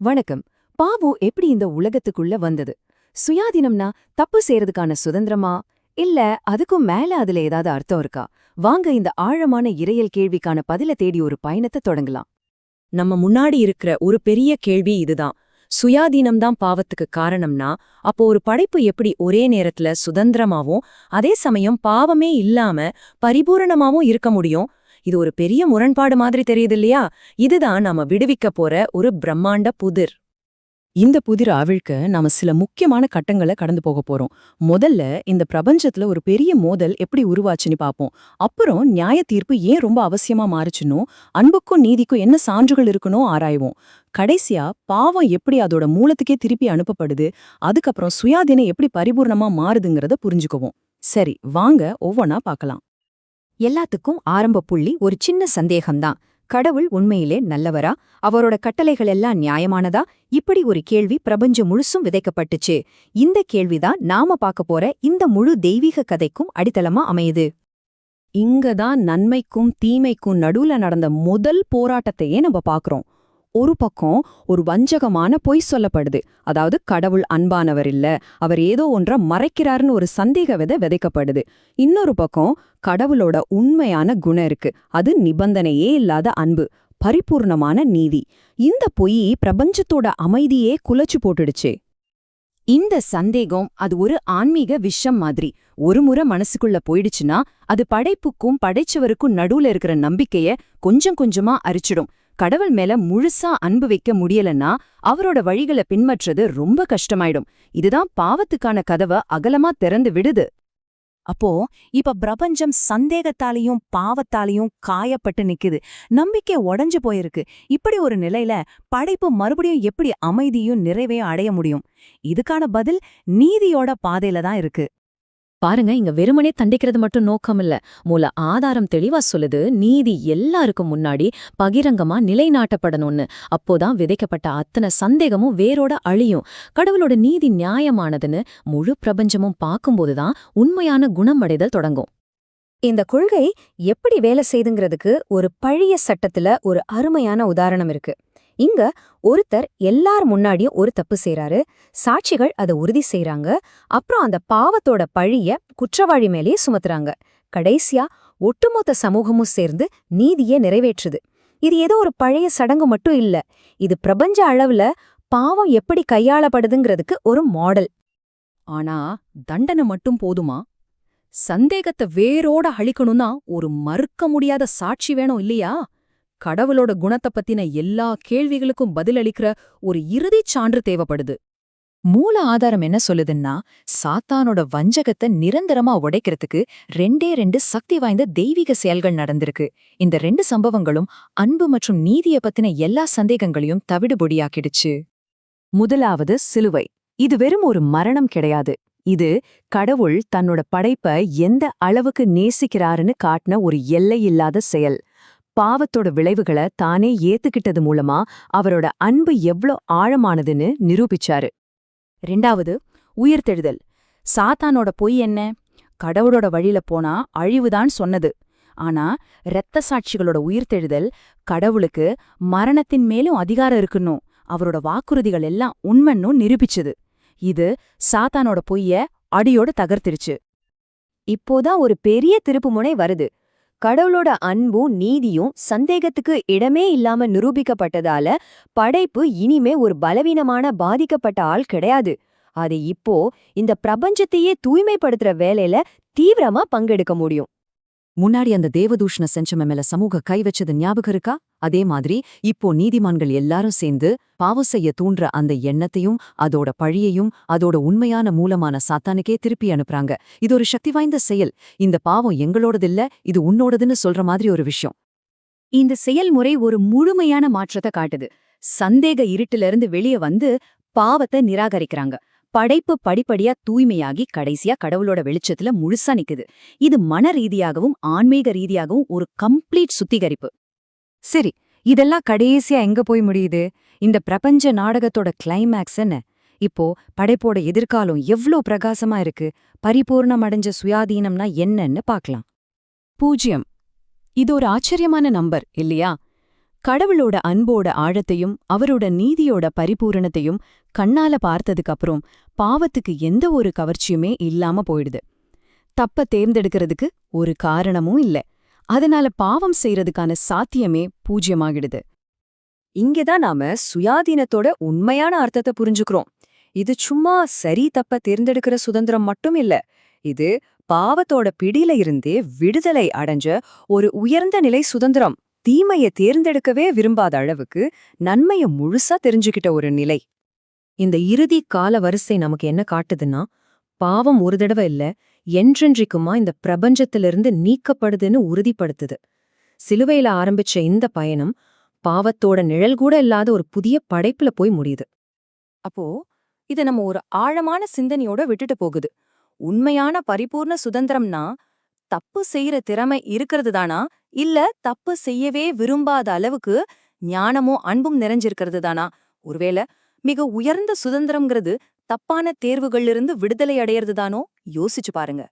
வணக்கம். பாவம் எப்படி இந்த உலகத்துக்குள்ள வந்தது? சுயாதீனம்னா தப்பு செய்யறதுக்கான சுதந்திரமா? இல்ல அதுக்கும் மேல அதுல ஏதாவது அர்த்தம் இருக்கா? வாங்க இந்த ஆழமான இறையல் கேள்விக்கான பதில தேடி ஒரு பயணத்தை தொடங்கலாம். நம்ம முன்னாடி இருக்கிற ஒரு பெரிய கேள்வி இதுதான். சுயாதீனம்தான் பாவத்துக்கு காரணம்னா அப்போ ஒரு படைப்பு எப்படி ஒரே நேரத்துல சுதந்திரமாவும் அதே சமயம் பாவமே இல்லாம பரிபூரணமாவும் இருக்க முடியும்? இது ஒரு பெரிய முரண்பாடு மாதிரி தெரியுது இல்லையா? இதுதான் நாம விடுவிக்க போற ஒரு பிரம்மாண்ட புதிர். இந்த புதிர் அவிழ்க்க நாம சில முக்கியமான கட்டங்களை கடந்து போக போறோம். முதல்ல இந்த பிரபஞ்சத்துல ஒரு பெரிய மோதல் எப்படி உருவாச்சுன்னு பாப்போம். அப்புறம் நியாய தீர்ப்பு ஏன் ரொம்ப அவசியமா மாறுச்சுன்னு அன்புக்கும் நீதிக்கும் என்ன சான்றுகள் இருக்கணும் ஆராய்வோம். கடைசியா பாவம் எப்படி அதோட மூலத்துக்கே திருப்பி அனுப்பப்படுது அதுக்கப்புறம் சுயாதீனம் எப்படி பரிபூர்ணமா மாறுதுங்கிறத புரிஞ்சுக்குவோம். சரி வாங்க ஒவ்வொன்னா பார்க்கலாம் எல்லாத்துக்கும் ஆரம்ப புள்ளி ஒரு சின்ன சந்தேகம்தான். கடவுள் உண்மையிலே நல்லவரா? அவரோட கட்டளைகள் எல்லாம் நியாயமானதா? இப்படி ஒரு கேள்வி பிரபஞ்சம் முழுசும் விதைக்கப்பட்டுச்சு. இந்த கேள்விதான் நாம பார்க்க போற இந்த முழு தெய்வீக கதைக்கும் அடித்தளமா அமையுது. இங்கதான் நன்மைக்கும் தீமைக்கும் நடுவுல நடந்த முதல் போராட்டத்தையே நம்ம பாக்குறோம் ஒரு பக்கம் ஒரு வஞ்சகமான பொய் சொல்லப்படுது. அதாவது கடவுள் அன்பானவர் இல்ல அவர் ஏதோ ஒன்றை மறைக்கிறாருன்னு ஒரு சந்தேக விதை விதைக்கப்படுது. இன்னொரு பக்கம் கடவுளோட உண்மையான குணம் இருக்கு. அது நிபந்தனையே இல்லாத அன்பு பரிபூர்ணமான நீதி. இந்த பொய் பிரபஞ்சத்தோட அமைதியே குலைச்சு போட்டுடுச்சே. இந்த சந்தேகம் அது ஒரு ஆன்மீக விஷம் மாதிரி. ஒரு முறை மனசுக்குள்ள போயிடுச்சுன்னா அது படைப்புக்கும் படைச்சவருக்கும் நடுவுல இருக்கிற நம்பிக்கைய கொஞ்சம் கொஞ்சமா அரிச்சிடும். கடவுள் மேல முழுசா அன்பு வைக்க முடியலன்னா அவரோட வழிகளை பின்பற்றது ரொம்ப கஷ்டமாயிடும். இதுதான் பாவத்துக்கான கதவை அகலமா திறந்து விடுது. அப்போ இப்ப பிரபஞ்சம் சந்தேகத்தாலையும் பாவத்தாலையும் காயப்பட்டு நிக்குது. நம்பிக்கை உடஞ்சு போயிருக்கு. இப்படி ஒரு நிலையில படைப்பு மறுபடியும் எப்படி அமைதியும் நிறைவையும் அடைய முடியும்? இதுக்கான பதில் நீதியோட பாதையில தான் இருக்கு. பாருங்க இங்க வெறுமனே தண்டிக்கிறது மட்டும் நோக்கம் இல்ல மூல ஆதாரம் தெளிவா சொல்லுது நீதி எல்லாருக்கும் முன்னாடி பகிரங்கமா நிலைநாட்டப்படணும்னு. அப்போதான் விதைக்கப்பட்ட அத்தனை சந்தேகமும் வேரோட அழியும். கடவுளோட நீதி நியாயமானதுன்னு முழு பிரபஞ்சமும் பார்க்கும்போதுதான் உண்மையான குணமடைதல் தொடங்கும். இந்த கொள்கை எப்படி வேலை செய்துங்கிறதுக்கு ஒரு பழைய சட்டத்துல ஒரு அருமையான உதாரணம் இருக்கு. இங்க ஒருத்தர் எல்லார் முன்னாடியும் ஒரு தப்பு செய்றாரு சாட்சிகள் அதை உறுதி செய்யறாங்க அப்புறம் அந்த பாவத்தோட பழிய குற்றவாளி மேலேயே சுமத்துறாங்க. கடைசியா ஒட்டுமொத்த சமூகமும் சேர்ந்து நீதியை நிறைவேற்றுது. இது ஏதோ ஒரு பழைய சடங்கு மட்டும் இல்ல இது பிரபஞ்ச அளவுல பாவம் எப்படி கையாளப்படுதுங்கிறதுக்கு ஒரு மாடல் ஆனா தண்டனை மட்டும் போதுமா? சந்தேகத்தை வேரோட அழிக்கணும்னா ஒரு மறுக்க முடியாத சாட்சி வேணும் இல்லையா? கடவுளோட குணத்தை பத்தின எல்லா கேள்விகளுக்கும் பதிலளிக்கிற ஒரு இறுதிச் சான்று தேவைப்படுது. மூல ஆதாரம் என்ன சொல்லுதுன்னா சாத்தானோட வஞ்சகத்தை நிரந்தரமா உடைக்கிறதுக்கு ரெண்டே ரெண்டு சக்தி வாய்ந்த தெய்வீக செயல்கள் நடந்திருக்கு. இந்த ரெண்டு சம்பவங்களும் அன்பு மற்றும் நீதிய பத்தின எல்லா சந்தேகங்களையும் தவிடுபொடியாக்கிடுச்சு. முதலாவது சிலுவை. இது வெறும் ஒரு மரணம் கிடையாது. இது கடவுள் தன்னோட படைப்ப எந்த அளவுக்கு நேசிக்கிறாருன்னு காட்டின ஒரு எல்லையில்லாத செயல். பாவத்தோட விளைவுகளை தானே ஏத்துக்கிட்டது மூலமா அவரோட அன்பு எவ்ளோ ஆழமானதுன்னு நிரூபிச்சாரு. ரெண்டாவது உயிர்த்தெழுதல். சாத்தானோட பொய் என்ன? கடவுளோட வழியில போனா அழிவுதான் சொன்னது. ஆனா இரத்த சாட்சிகளோட உயிர்த்தெழுதல் கடவுளுக்கு மரணத்தின் மேலும் அதிகாரம் இருக்குன்னும் அவரோட வாக்குறுதிகள் எல்லாம் உண்மைன்னும் நிரூபிச்சது. இது சாத்தானோட பொய்ய அடியோட தகர்த்திருச்சு. இப்போதான் ஒரு பெரிய திருப்புமுனை வருது. கடவுளோட அன்பும் நீதியும் சந்தேகத்துக்கு இடமே இல்லாம நிரூபிக்கப்பட்டதால படைப்பு இனிமே ஒரு பலவீனமான பாதிக்கப்பட்ட ஆள் கிடையாது. அது இப்போ இந்த பிரபஞ்சத்தையே தூய்மைப்படுத்துற வேலையில தீவிரமா பங்கெடுக்க முடியும். முன்னாடி அந்த தேவதூஷ்ண செஞ்சம மேல சமூக கை வச்சது ஞாபகம் இருக்கா? அதே மாதிரி இப்போ நீதிமான்கள் எல்லாரும் சேர்ந்து பாவம் செய்ய தூண்டுற அந்த எண்ணத்தையும் அதோட பழியையும் அதோட உண்மையான மூலமான சாத்தானுக்கே திருப்பி அனுப்புறாங்க. இது ஒரு சக்தி வாய்ந்த செயல். இந்த பாவம் எங்களோடதில்ல இது உன்னோடதுன்னு சொல்ற மாதிரி ஒரு விஷயம். இந்த செயல்முறை ஒரு முழுமையான மாற்றத்தை காட்டுது. சந்தேக இருட்டிலிருந்து வெளியே வந்து பாவத்தை நிராகரிக்கிறாங்க. படைப்பு படிப்படியா தூய்மையாகி கடைசியா கடவுளோட வெளிச்சத்துல முழுசா நிக்குது. இது மன ரீதியாகவும் ஆன்மீக ரீதியாகவும் ஒரு கம்ப்ளீட் சுத்திகரிப்பு. சரி இதெல்லாம் கடைசியா எங்க போய் முடியுது? இந்த பிரபஞ்ச நாடகத்தோட கிளைமேக்ஸ் என்ன இப்போ படைப்போட எதிர்காலம் எவ்ளோ பிரகாசமா இருக்கு? பரிபூர்ணம் அடைஞ்ச சுயாதீனம்னா என்னன்னு பார்க்கலாம் பூஜ்யம். இது ஒரு ஆச்சரியமான நம்பர் இல்லையா? கடவுளோட அன்போட ஆழத்தையும் அவரோட நீதியோட பரிபூரணத்தையும் கண்ணால பார்த்ததுக்கப்புறம் பாவத்துக்கு எந்த ஒரு கவர்ச்சியுமே இல்லாம போயிடுது. தப்ப தேர்ந்தெடுக்கிறதுக்கு ஒரு காரணமும் இல்ல. அதனால பாவம் செய்யறதுக்கான சாத்தியமே பூஜ்யமாகிடுது. இங்கதான் நாம சுயாதீனத்தோட உண்மையான அர்த்தத்தை புரிஞ்சுக்கிறோம். இது சும்மா சரி தப்ப தேர்ந்தெடுக்கிற சுதந்திரம் மட்டும் இல்ல. இது பாவத்தோட பிடியில இருந்தே விடுதலை அடைஞ்ச ஒரு உயர்ந்த நிலை சுதந்திரம். தீமைய தேர்ந்தெடுக்கவே விரும்பாத அளவுக்கு நன்மைய முழுசா தெரிஞ்சுக்கிட்ட ஒரு நிலை. இந்த இறுதி கால வரிசை நமக்கு என்ன காட்டுதுன்னா பாவம் ஒரு தடவை இல்ல என்றென்றைக்குமா இந்த பிரபஞ்சத்திலிருந்து நீக்கப்படுதுன்னு உறுதிப்படுத்துது. சிலுவையில ஆரம்பிச்ச இந்த பயணம் பாவத்தோட நிழல் கூட இல்லாத ஒரு புதிய படைப்புல போய் முடியுது. அப்போ இத நம்ம ஒரு ஆழமான சிந்தனையோட விட்டுட்டு போகுது. உண்மையான பரிபூர்ண சுதந்திரம்னா தப்பு செய்யற திறமை இருக்கிறது தானா இல்ல தப்பு செய்யவே விரும்பாத அளவுக்கு ஞானமும் அன்பும் நிறைஞ்சிருக்கிறது தானா ஒருவேளை மிக உயர்ந்த சுதந்திரம்ங்கிறது தப்பான தேர்வுகள்லிருந்து விடுதலை அடையறது தானோ யோசிச்சு பாருங்க.